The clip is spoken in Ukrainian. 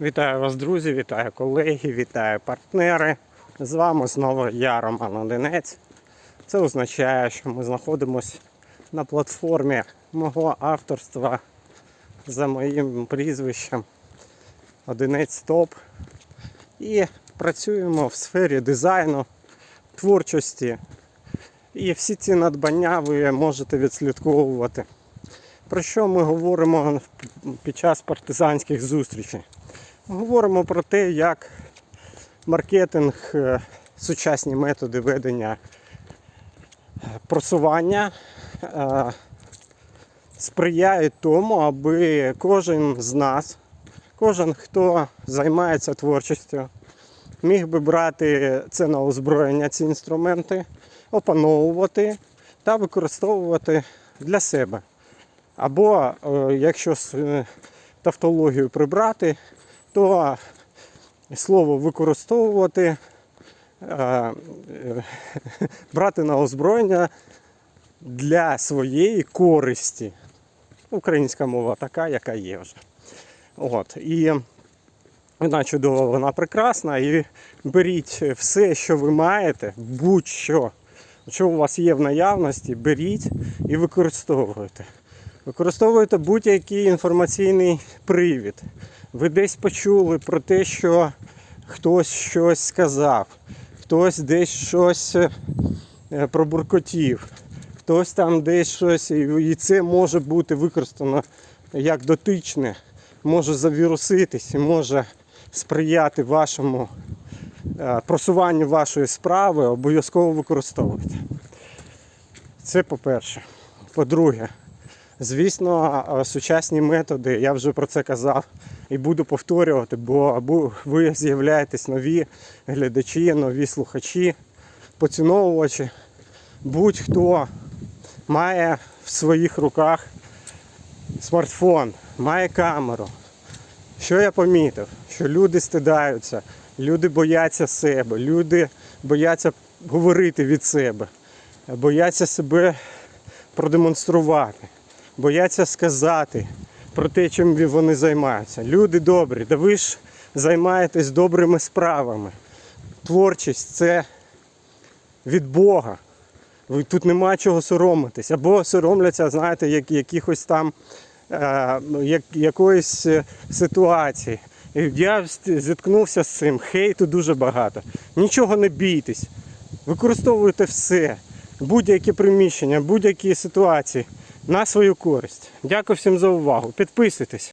Вітаю вас, друзі, вітаю колеги, вітаю партнери. З вами знову я, Роман Одинець. Це означає, що ми знаходимося на платформі мого авторства за моїм прізвищем Одинець Топ. І працюємо в сфері дизайну, творчості. І всі ці надбання ви можете відслідковувати. Про що ми говоримо під час партизанських зустрічей? Говоримо про те, як маркетинг, е, сучасні методи ведення е, просування е, сприяють тому, аби кожен з нас, кожен, хто займається творчістю, міг би брати це на озброєння, ці інструменти, опановувати та використовувати для себе. Або, якщо тавтологію прибрати, то слово використовувати, е, брати на озброєння для своєї користі. Українська мова така, яка є вже. От. І вона чудова, вона прекрасна. І беріть все, що ви маєте, будь-що, що у вас є в наявності, беріть і використовуйте. Використовуйте будь-який інформаційний привід. Ви десь почули про те, що хтось щось сказав, хтось десь щось е, пробуркотів, хтось там десь щось, і це може бути використано як дотичне, може завіруситись і може сприяти вашому е, просуванню вашої справи, обов'язково використовуйте. Це по-перше. По-друге, Звісно, сучасні методи, я вже про це казав і буду повторювати, бо ви з'являєтесь нові глядачі, нові слухачі, поціновувачі. Будь-хто має в своїх руках смартфон, має камеру. Що я помітив? Що люди стидаються, люди бояться себе, люди бояться говорити від себе, бояться себе продемонструвати бояться сказати про те, чим вони займаються. Люди добрі, да ви ж займаєтесь добрими справами. Творчість це від Бога. Ви тут нема чого соромитись. Або соромляться, знаєте, як, якихось там е, як, якоїсь е, ситуації. Я зіткнувся з цим, хейту дуже багато. Нічого не бійтесь. Використовуйте все, будь-які приміщення, будь-які ситуації на свою користь. Дякую всім за увагу. Підписуйтесь.